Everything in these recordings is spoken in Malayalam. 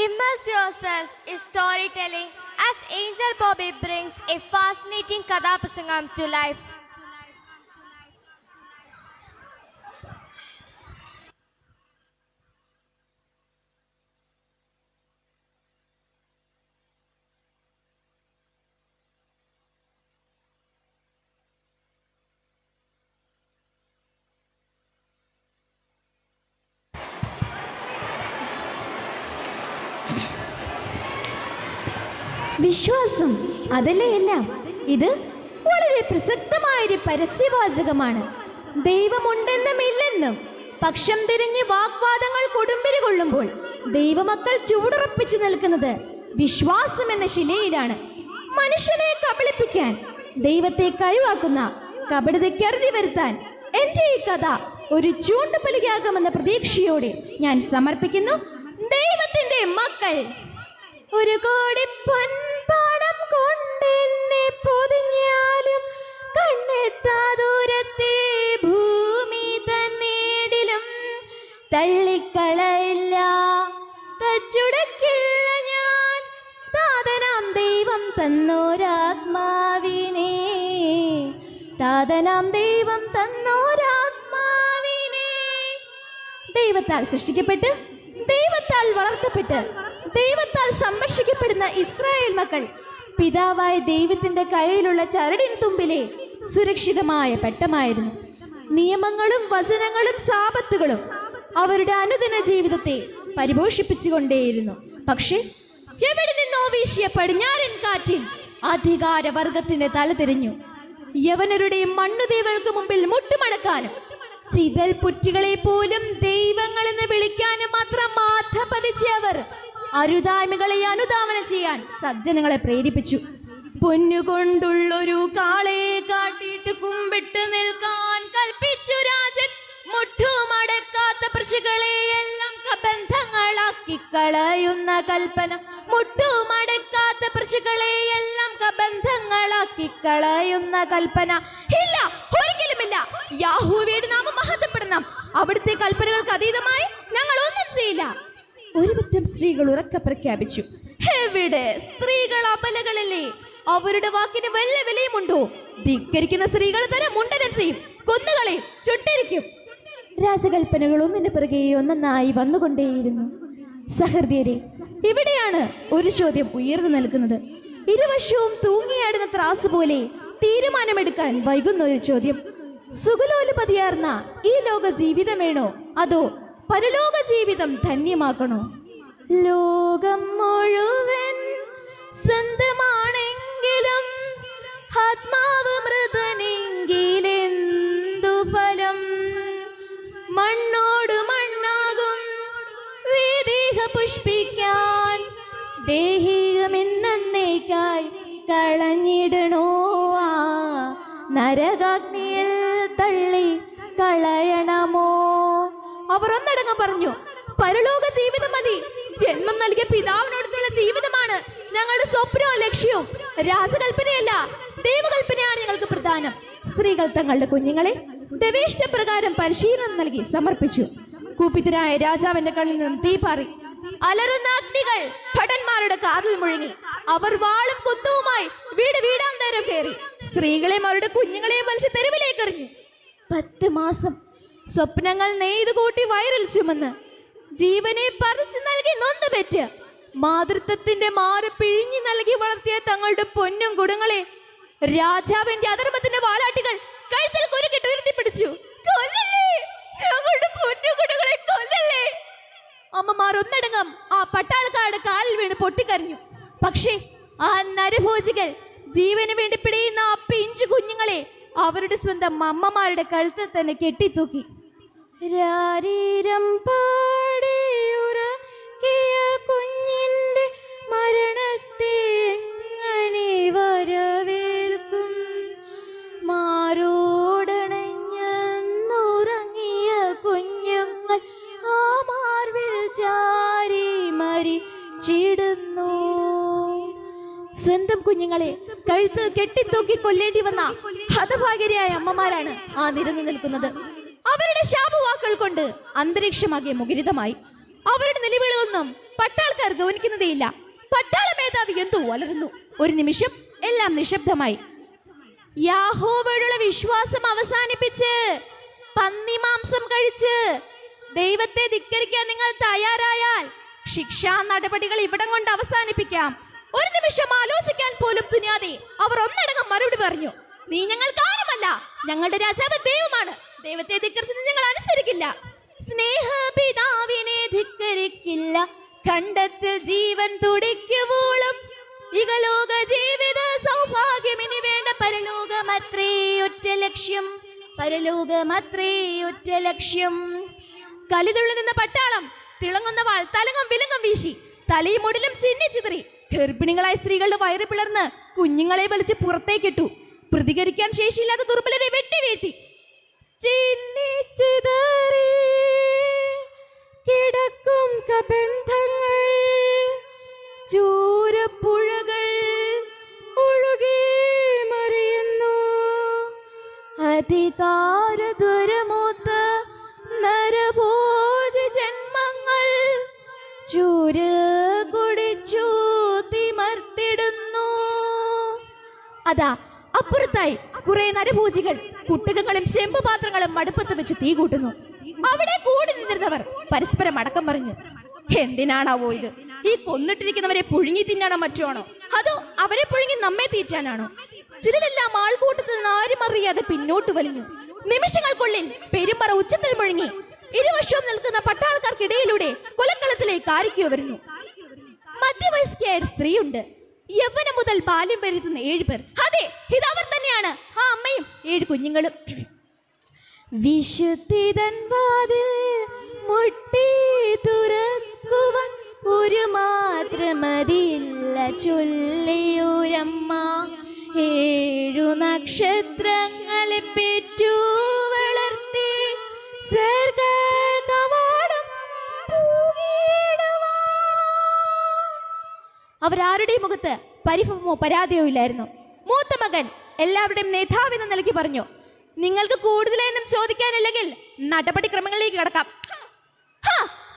Immerse yourself in storytelling as Angel Bobby brings a fascinating Kadapasangam to life. വിശ്വാസം അതല്ലേ എല്ലാം? ഇത് വളരെ പ്രസക്തമായൊരു പരസ്യവാചകമാണ്. ദൈവമുണ്ടെന്നും ഇല്ലെന്നും പക്ഷം തിരിഞ്ഞ് വാഗ്വാദങ്ങൾ കൊടുമ്പിരി കൊള്ളുമ്പോൾ ദൈവമക്കൾ ചൂടുറപ്പിച്ചു നിൽക്കുന്നത് വിശ്വാസം എന്ന ശിലയിലാണ്. മനുഷ്യനെ കബളിപ്പിക്കാൻ ദൈവത്തെ കഴിവാക്കുന്ന കപടതയ്ക്ക് അറുതി വരുത്താൻ എന്റെ ഈ കഥ ഒരു ചൂണ്ടുപലികാകുമെന്ന പ്രതീക്ഷയോടെ ഞാൻ സമർപ്പിക്കുന്നു. ദൈവത്തിന്റെ മക്കൾ. ഒരു കോടി പൊൻപാടം കൊണ്ടെന്നെ പൊതിഞ്ഞാലും കണ്ണെത്താ ദൂരത്തെ ഭൂമി തന്നേടിലും തള്ളിക്കളയില്ല. തച്ചുടക്കില്ല ഞാൻ. താതനാം ദൈവം തന്നോരാത്മാവിനെ. താതനാം ദൈവം തന്നോരാത്മാവിനെ. ദൈവത്താൽ സൃഷ്ടിക്കപ്പെട്ട് ദൈവത്താൽ വളർത്തപ്പെട്ട് ദൈവത്താൽ സംരക്ഷിക്കപ്പെടുന്ന ഇസ്രായേൽ മക്കൾ പിതാവായ ദൈവത്തിന്റെ കയ്യിലുള്ള ചരടിൻ തുമ്പിലെ സുരക്ഷിതമായ പെട്ടമായിരുന്നു. നിയമങ്ങളും വചനങ്ങളും സാപത്തുകളും അവരുടെ അനുദിന ജീവിതത്തെ പരിപോഷിപ്പിച്ചുകൊണ്ടേയിരുന്നു. പക്ഷേ എവിടെ നിന്നോ വീശിയ പടിഞ്ഞാറൻ കാറ്റിൽ അധികാരവർഗത്തിന് തലതിരിഞ്ഞു യവനരുടെയും മണ്ണുദേവൾക്ക് മുമ്പിൽ മുട്ടുമടക്കാനും ചിതൽ പുറ്റുകളെ പോലും ദൈവങ്ങളെന്ന് വിളിക്കാനും മാത്രം മാധപതിച്ചവർ അരുതായ്മകളെ അനുധാവനം ചെയ്യാൻ സജ്ജനങ്ങളെ പ്രേരിപ്പിച്ചു. പൊന്നുകൊണ്ടുള്ളൊരു കാളെ കാട്ടിയിട്ട് കുമ്പിട്ട് നിൽക്കാൻ കൽപ്പിച്ചു രാജൻ. മുട്ടുമടക്കാത്ത പ്രജകളെ എല്ലാം കബന്ധങ്ങളാക്കി കളയുന്ന കൽപ്പന. മുട്ടുമടക്കാത്ത പ്രജകളെ എല്ലാം കബന്ധങ്ങളാക്കി കളയുന്ന കൽപ്പന. ഇല്ല ഒരിക്കലുമില്ല. യാഹൂവയുടെ നാമം മഹത്വപ്പെടണം. അവിടുത്തെ കൽപ്പനകൾക്ക് അതീതമായി ഞങ്ങൾ ഒന്നും ചെയ്യില്ല. ഒരു പറ്റം സ്ത്രീകൾ ഉറക്കെ പ്രഖ്യാപിച്ചു. സ്ത്രീകൾ അപലകളല്ലേ അവരുടെ വാക്കിന് വല്ല വിലയുമുണ്ടോ? ധിക്കരിക്കുന്ന സ്ത്രീകൾ തന്നെ മുണ്ടനം ചെയ്യും കൊന്നുകളയും ചുട്ടിരിക്കും. രാജകൽപ്പനകൾ ഒന്നിന് പിറകെ ഒന്നൊന്നായി വന്നുകൊണ്ടേയിരുന്നു. സഹൃദയരെ ഇവിടെയാണ് ഒരു ചോദ്യം ഉയർന്നു നിൽക്കുന്നത്. ഇരുവശവും തൂങ്ങിയാടുന്ന ത്രാസ് പോലെ തീരുമാനമെടുക്കാൻ വൈകുന്ന ഒരു ചോദ്യം. സുഖലോലുപതിയാർന്ന ഈ ലോക ജീവിതം വേണോ അതോ പരലോക ജീവിതം ധന്യമാക്കണോ? ലോകം മുഴുവൻ സ്വന്തമാണെങ്കിലും ആത്മാവ് മൃതനെങ്കിലെന്തു ഫലം? മണ്ണോട് മണ്ണാകും വേദേഹ പുഷ്പിക്കാൻ. ദേഹികമെന്നേക്കായി കളഞ്ഞിടണോ ആ നരകാഗ്നിയിൽ തള്ളി കളയണമോ? അവർ ഒന്നടങ്കം പറഞ്ഞു. പരലോക ജീവിതം മതി. ജന്മം നൽകിയ പിതാവിനോടത്തുള്ള ജീവിതമാണ് ഞങ്ങളുടെ സ്വപ്നവും ലക്ഷ്യവും. രാസകൽപ്പനയല്ല ദൈവകൽപ്പനയാണ് ഞങ്ങൾക്ക് പ്രധാനം. സ്ത്രീകൾ തങ്ങളുടെ കുഞ്ഞുങ്ങളെ ദവേഷ്ടപ്രകാരം പരിശീലനം നൽകി സമർപ്പിച്ചു. കൂപ്പിത്തനായ രാജാവിന്റെ കണ്ണിൽ നിന്നും തീ പാറി. അലറുന്ന അഗ്നികൾ ഭടന്മാരുടെ കാതിൽ മുഴങ്ങി. അവർ വാളും കുന്തവുമായി വീട് വീടാന്തരം കയറി. സ്ത്രീകളെയും അവരുടെ കുഞ്ഞുങ്ങളെയും വലിച്ച് തെരുവിലേക്ക് എറിഞ്ഞു പത്ത് മാസം സ്വപ്നങ്ങൾ നെയ്ത് കൂട്ടി വയറിൽ ചുമന്ന് ജീവനെ പറിച്ചു നൽകി നൊന്തുപെറ്റ് മാതൃത്വത്തിന്റെ മാറ് പിഴിഞ്ഞു നൽകി വളർത്തിയ തങ്ങളുടെ പൊന്നും കുടുങ്ങളെ രാജാവിന്റെ അധർമ്മത്തിന്റെ വാലാട്ടികൾ കഴുത്തിൽ കുരുക്കിട്ട് ഉയർത്തി പിടിച്ചു അമ്മമാർ ഒന്നടങ്കം ആ പട്ടാളക്കാരുടെ കാലിൽ വീണ് പൊട്ടിക്കരഞ്ഞു. പക്ഷേ ആ നരഭോജികൾ ജീവന് വേണ്ടി പിടിയുന്ന ആ പിഞ്ചു കുഞ്ഞുങ്ങളെ അവരുടെ സ്വന്തം അമ്മമാരുടെ കഴുത്തിൽ തന്നെ കെട്ടിത്തൂക്കി. രാരീരം പാടിയുറക്കിയ കുഞ്ഞിന്റെ മരണത്തെ എങ്ങനെ വരവേൽക്കും? മാറോടണഞ്ഞുറങ്ങിയ കുഞ്ഞുങ്ങൾ ആ മാർവിൽ ചാരി മരിച്ചിടുന്നു. സ്വന്തം കുഞ്ഞുങ്ങളെ കഴുത്ത് കെട്ടിത്തൂക്കി കൊല്ലേണ്ടി വന്ന ഹതഭാഗ്യരായ അമ്മമാരാണ് ആ നിരന്നു നിൽക്കുന്നത്. അവരുടെ ശാപവാക്കൾ കൊണ്ട് അന്തരീക്ഷമാകെ മുഖരിതമായി. അവരുടെ നിലവിളികളൊന്നും പട്ടാൾക്കാർ ഗൗനിക്കുന്നതേയില്ല പട്ടാള മേധാവി എന്തോ വളരുന്നു ഒരു നിമിഷം എല്ലാം നിശബ്ദമായി. യാഹോവയോടുള്ള വിശ്വാസം അവസാനിപ്പിച്ച് പന്നിമാംസം കഴിച്ച് ദൈവത്തെ ധിക്കരിക്കാൻ നിങ്ങൾ തയ്യാറായാൽ ശിക്ഷാ നടപടികൾ ഇവിടം കൊണ്ട് അവസാനിപ്പിക്കാം. ഒരു നിമിഷം ആലോചിക്കാൻ പോലും തുനിയാതെ അവർ ഒന്നടങ്കം മറുപടി പറഞ്ഞു. നീ ഞങ്ങൾ ആരുമല്ല. ഞങ്ങളുടെ രാജാവ് ദൈവമാണ്. ദൈവത്തെ ധിക്കരിച്ചത് ഞങ്ങൾ അനുസരിക്കില്ല. സ്നേഹപിതാവിനെ ധിക്കരിക്കില്ല. കണ്ടത്തിൽ ജീവൻ തുടിക്കുവോളം. ഇകലോക ജീവിത സൗഭാഗ്യം ഇനി വേണ്ട. പരലോകമത്രേ ഒറ്റ ലക്ഷ്യം. പരലോകമത്രേ ഒറ്റ ലക്ഷ്യം. കലിതുള്ളിൽ നിന്ന് പട്ടാളം തിളങ്ങുന്ന വാൾ തലങ്ങും വിലങ്ങും വീശി. തലയും മുടിലും ചിന്നി ചിതറി. ഗർഭിണികളായ സ്ത്രീകളുടെ വയറ് പിളർന്ന് കുഞ്ഞുങ്ങളെ വലിച്ച് പുറത്തേക്കിട്ടു. പ്രതികരിക്കാൻ ശേഷിയില്ലാത്ത ദുർബലരെ വെട്ടി ചിന്നിച്ചിതറി കിടക്കും കബന്ധങ്ങൾ. ചൂരപ്പുഴകൾ ഒഴുകി മറിയുന്നു. അധികാര ദുരമൂത്ത നരഭോജ ജന്മങ്ങൾ ചൂര് കുടിച്ചു തിമർത്തിടുന്നു. അതാ അപ്പുറത്തായി കുറെ നരഭൂജികൾ. കുട്ടകങ്ങളും ചെമ്പുപാത്രങ്ങളും മടുപ്പത്ത് വെച്ച് തീ കൂട്ടുന്നു. അവിടെ കൂടി നിന്നിരുന്നവർ പരസ്പരം അടക്കം പറഞ്ഞു എന്തിനാണാവോ ഇത്? ഈ കൊന്നിട്ടിരിക്കുന്നവരെ പുഴുങ്ങി തിന്നാണോ മറ്റോ അതോ അവരെ പുഴുങ്ങി നമ്മെ തീറ്റാനാണോ? ചിലരെല്ലാം ആൾക്കൂട്ടത്തിൽ നിന്ന് ആരും അറിയാതെ പിന്നോട്ട് വലിഞ്ഞു. നിമിഷങ്ങൾക്കുള്ളിൽ പെരുമ്പറ ഉച്ചത്തിൽ മുഴങ്ങി ഇരുവശവും നിൽക്കുന്ന പട്ടാൾക്കാർക്കിടയിലൂടെ കൊലക്കളത്തിലേക്ക് ആരിക്കു വരുന്നു. മധ്യവയസ്കയായ ഒരു സ്ത്രീയുണ്ട്. യവനം മുതൽ ബാല്യം വരുത്തുന്ന ഏഴ് പേർ. അതെ ഇത് അവർ തന്നെയാണ്. ആ അമ്മയും ഏഴ് കുഞ്ഞുങ്ങളും. വിശുദ്ധിതൻ വാതിൽ മുട്ടി തുറക്കുവാൻ ഒരു മാത്രമതില്ല ചൊല്ലിയൂരമ്മ. ഏഴു നക്ഷത്രങ്ങളെ പെറ്റു വളർത്തി സ്വർഗ കവാടം അവരാരുടെയും മുഖത്ത് പരിഭവമോ പരാതിയോ ഇല്ലായിരുന്നു. മൂത്ത മകൻ എല്ലാവരുടെയും നേതാവെന്ന് നൽകി പറഞ്ഞു. നിങ്ങൾക്ക് കൂടുതലൊന്നും ചോദിക്കാനില്ലെങ്കിൽ നടപടിക്രമങ്ങളിലേക്ക് കിടക്കാം.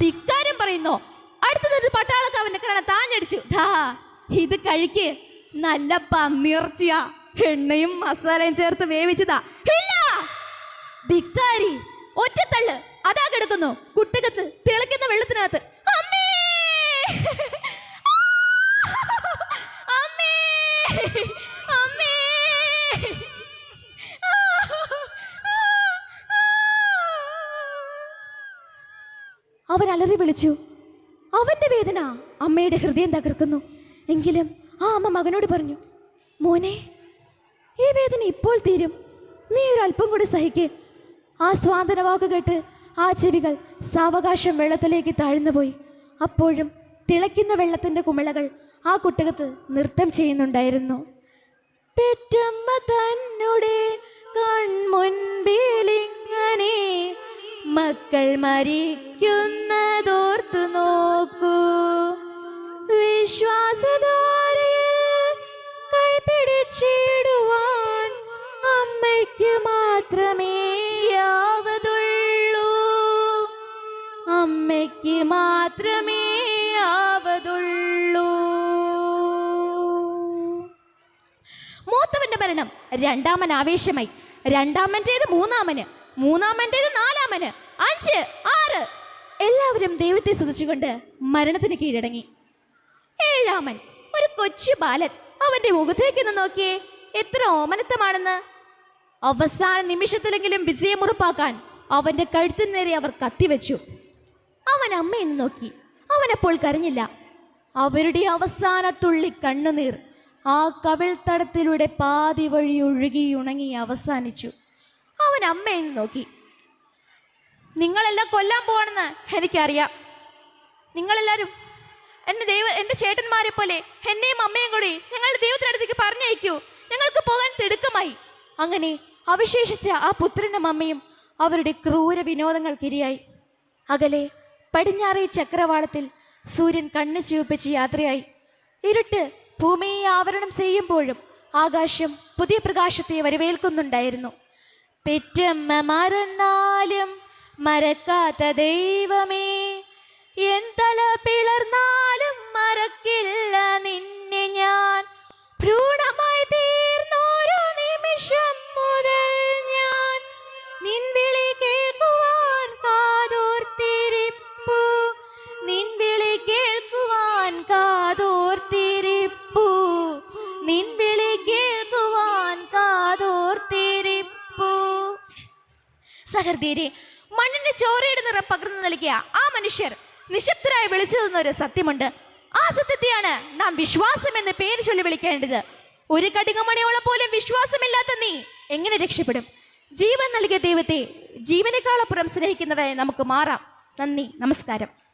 ധിക്കാരം പറയുന്നു. അടുത്തതൊരു പട്ടാളക്കാവന്റെ കരണ താഞ്ഞടിച്ചു. ധാ ഇത് കഴിക്ക്. നല്ല പന്നിറച്ചിയാ എണ്ണയും മസാലയും ചേർത്ത് വേവിച്ചതാ. ഇല്ല! ധിക്കാരി ഒറ്റത്തള്ള്. അതാ കിടക്കുന്നു. കുട്ടകത്ത് തിളയ്ക്കുന്ന വെള്ളത്തിനകത്ത്. അലറി വിളിച്ചു. അവന്റെ വേദന അമ്മയുടെ ഹൃദയം തകർക്കുന്നു. എങ്കിലും ആ അമ്മ മകനോട് പറഞ്ഞു മോനെ ഈ വേദന ഇപ്പോൾ തീരും. നീ ഒരു അല്പം കൂടി സഹിക്ക്. ആ സ്വാതന വാക്ക് കേട്ട് ആ ചെവികൾ സാവകാശം വെള്ളത്തിലേക്ക് താഴ്ന്നുപോയി അപ്പോഴും തിളയ്ക്കുന്ന വെള്ളത്തിന്റെ കുമിളകൾ ആ കുട്ടകത്ത് നൃത്തം ചെയ്യുന്നുണ്ടായിരുന്നു. പെറ്റമ്മ തന്നെ കൺമുൻപിലിങ്ങനെ മക്കൾ മരിക്കുന്നതോർത്തു മൂത്തവന്റെ മരണം രണ്ടാമൻ ആവേശമായി. രണ്ടാമന്റേത് മൂന്നാമന് മൂന്നാമന്റേത് നാലാമന്. അഞ്ച് ആറ്. എല്ലാവരും ദൈവത്തെ സ്തുതിച്ചുകൊണ്ട് മരണത്തിന് കീഴടങ്ങി. ഏഴാമൻ ഒരു കൊച്ചു ബാലൻ. അവന്റെ മുഖത്തേക്ക് നിന്ന് നോക്കിയേ എത്ര ഓമനത്തമാണെന്ന്. അവസാന നിമിഷത്തിലെങ്കിലും വിജയമുറപ്പാക്കാൻ അവന്റെ കഴുത്തിന് നേരെ അവർ കത്തിവെച്ചു. അവൻ അമ്മയെന്ന് നോക്കി. അവനപ്പോൾ കരഞ്ഞില്ല. അവരുടെ അവസാന തുള്ളി കണ്ണുനീർ ആ കവിൾത്തടത്തിലൂടെ പാതി വഴി ഒഴുകി ഉണങ്ങി അവസാനിച്ചു. അവൻ അമ്മയിൽ നോക്കി. നിങ്ങളെല്ലാം കൊല്ലാൻ പോകണമെന്ന് എനിക്കറിയാം. നിങ്ങളെല്ലാവരും എന്റെ ദൈവ എന്റെ ചേട്ടന്മാരെ പോലെ എന്നെയും അമ്മയും കൂടി ഞങ്ങളുടെ ദൈവത്തിനടുത്തേക്ക് പറഞ്ഞയക്കൂ. ഞങ്ങൾക്ക് പോകാൻ തിടുക്കമായി. അങ്ങനെ അവശേഷിച്ച ആ പുത്രനും അമ്മയും അവരുടെ ക്രൂര വിനോദങ്ങൾക്കിരയായി. അകലെ പടിഞ്ഞാറേ ചക്രവാളത്തിൽ സൂര്യൻ കണ്ണു ചുവപ്പിച്ച് യാത്രയായി. ഇരുട്ട് ഭൂമിയെ ആവരണം ചെയ്യുമ്പോഴും ആകാശം പുതിയ പ്രകാശത്തെ വരവേൽക്കുന്നുണ്ടായിരുന്നു. പെറ്റമ്മ മറന്നാലും മറക്കാത്ത ദൈവമേ എൻ തല പിളർന്നാലും മറക്കില്ല നിന്നെ ഞാൻ. സഹൃദയരെ മണ്ണിന്റെ ചോരയുടെ നിറം പകർന്നു നൽകിയ ആ മനുഷ്യർ നിശബ്ദരായി വിളിച്ചു തന്നൊരു സത്യമുണ്ട്. ആ സത്യത്തെയാണ് നാം വിശ്വാസം എന്ന് പേര് ചൊല്ലി വിളിക്കേണ്ടത്. ഒരു കടുകമണിയോളം പോലും വിശ്വാസമില്ലാത്ത നീ എങ്ങനെ രക്ഷപ്പെടും? ജീവൻ നൽകിയ ദൈവത്തെ ജീവനേക്കാളപ്പുറം സ്നേഹിക്കുന്നവരെ നമുക്ക് മാറാം. നന്ദി നമസ്കാരം.